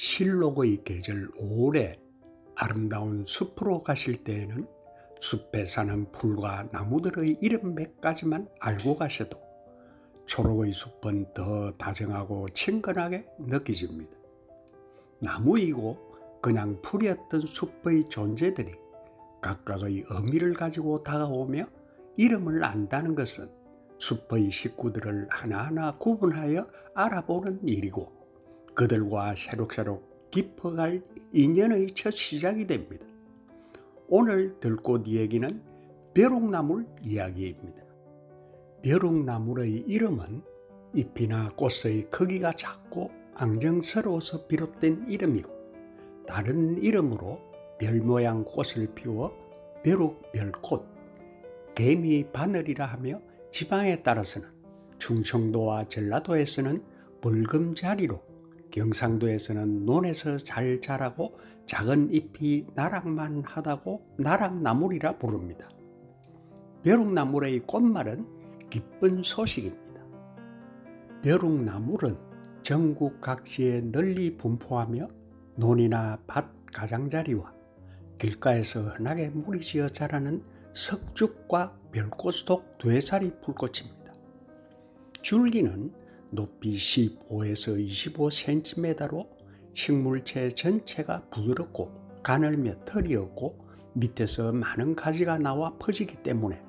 실록의 계절 5월에 아름다운 숲으로 가실 때에는 숲에 사는 풀과 나무들의 이름 몇 가지만 알고 가셔도 초록의 숲은 더 다정하고 친근하게 느껴집니다. 나무이고 그냥 풀이었던 숲의 존재들이 각각의 의미를 가지고 다가오며 이름을 안다는 것은 숲의 식구들을 하나하나 구분하여 알아보는 일이고 그들과 새록새록 깊어갈 인연의 첫 시작이 됩니다. 오늘 들 꽃 이야기는 벼룩나물 이야기입니다. 벼룩나물의 이름은 잎이나 꽃의 크기가 작고 앙정스러워서 비롯된 이름이고 다른 이름으로 별 모양 꽃을 피워 벼룩별꽃, 개미 바늘이라 하며 지방에 따라서는 충청도와 전라도에서는 붉음자리로 경상도에서는 논에서 잘 자라고 작은 잎이 나락만 하다고 나락나물이라 부릅니다. 벼룩나물의 꽃말은 기쁜 소식입니다. 벼룩나물은 전국 각지에 널리 분포하며 논이나 밭 가장자리와 길가에서 흔하게 무리지어 자라는 석죽과 별꽃속 되살이 풀꽃입니다. 줄기는 높이 15에서 25cm로 식물체 전체가 부드럽고 가늘며 털이 없고 밑에서 많은 가지가 나와 퍼지기 때문에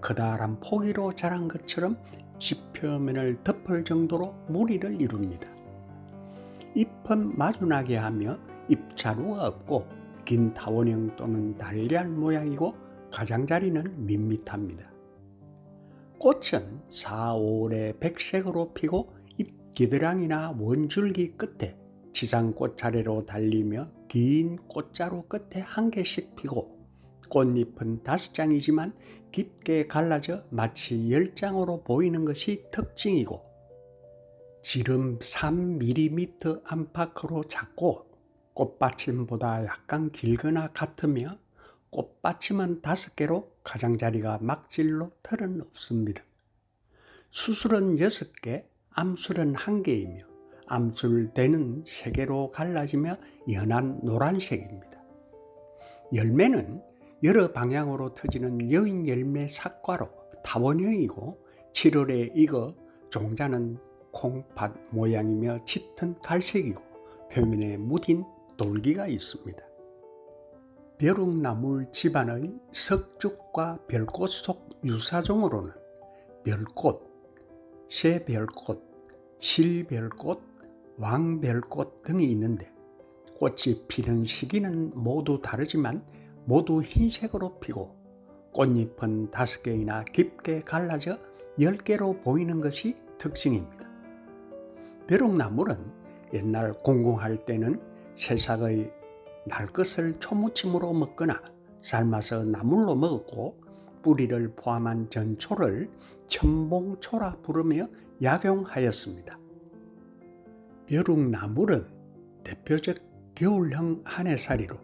커다란 포기로 자란 것처럼 지표면을 덮을 정도로 무리를 이룹니다. 잎은 마주나게 하며 잎자루가 없고 긴 타원형 또는 달걀 모양이고 가장자리는 밋밋합니다. 꽃은 4, 5월에 백색으로 피고 잎 기드랑이나 원줄기 끝에 지상꽃 차례로 달리며 긴 꽃자루 끝에 한 개씩 피고 꽃잎은 다섯 장이지만 깊게 갈라져 마치 열 장으로 보이는 것이 특징이고 지름 3mm 안팎으로 작고 꽃받침보다 약간 길거나 같으며 꽃받침은 다섯 개로 가장자리가 막질로 털은 없습니다. 수술은 여섯 개, 암술은 한 개이며 암술대는 세 개로 갈라지며 연한 노란색입니다. 열매는 여러 방향으로 터지는 여인 열매 삭과로 타원형이고 7월에 익어 종자는 콩팥 모양이며 짙은 갈색이고 표면에 무딘 돌기가 있습니다. 벼룩나물 집안의 석죽과 별꽃 속 유사종으로는 별꽃, 새별꽃, 실별꽃, 왕별꽃 등이 있는데 꽃이 피는 시기는 모두 다르지만 모두 흰색으로 피고 꽃잎은 다섯 개이나 깊게 갈라져 열 개로 보이는 것이 특징입니다. 벼룩나물은 옛날 공공할 때는 새싹의 날 것을 초무침으로 먹거나 삶아서 나물로 먹었고 뿌리를 포함한 전초를 첨봉초라 부르며 약용하였습니다. 벼룩나물은 대표적 겨울형 한해살이로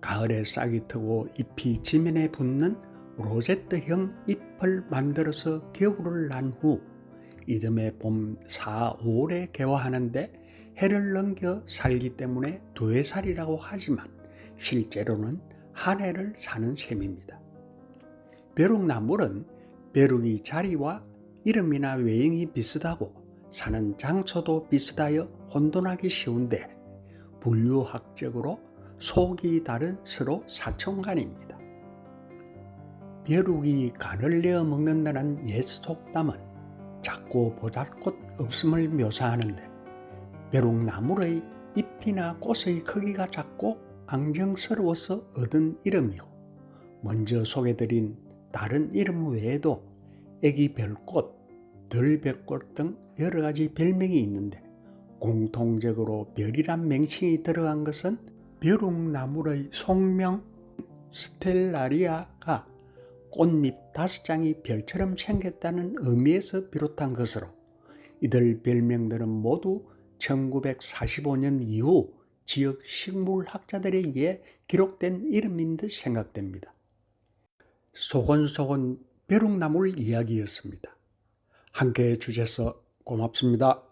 가을에 싹이 트고 잎이 지면에 붙는 로제트형 잎을 만들어서 겨울을 난 후 이듬해 봄 4, 5월에 개화하는데 해를 넘겨 살기 때문에 두해살이라고 하지만 실제로는 한 해를 사는 셈입니다. 벼룩나물은 벼룩이 자리와 이름이나 외형이 비슷하고 사는 장소도 비슷하여 혼돈하기 쉬운데 분류학적으로 속이 다른 서로 사촌간입니다. 벼룩이 간을 내어 먹는다는 옛 속담은 작고 보잘것 없음을 묘사하는데 벼룩나물의 잎이나 꽃의 크기가 작고 앙정스러워서 얻은 이름이고 먼저 소개드린 다른 이름 외에도 애기 별꽃, 들별꽃 등 여러 가지 별명이 있는데 공통적으로 별이란 명칭이 들어간 것은 벼룩나물의 속명 스텔라리아가 꽃잎 다섯 장이 별처럼 생겼다는 의미에서 비롯한 것으로 이들 별명들은 모두 1945년 이후 지역 식물학자들에 의해 기록된 이름인 듯 생각됩니다. 소곤소곤 벼룩나물 이야기였습니다. 함께 해주셔서 고맙습니다.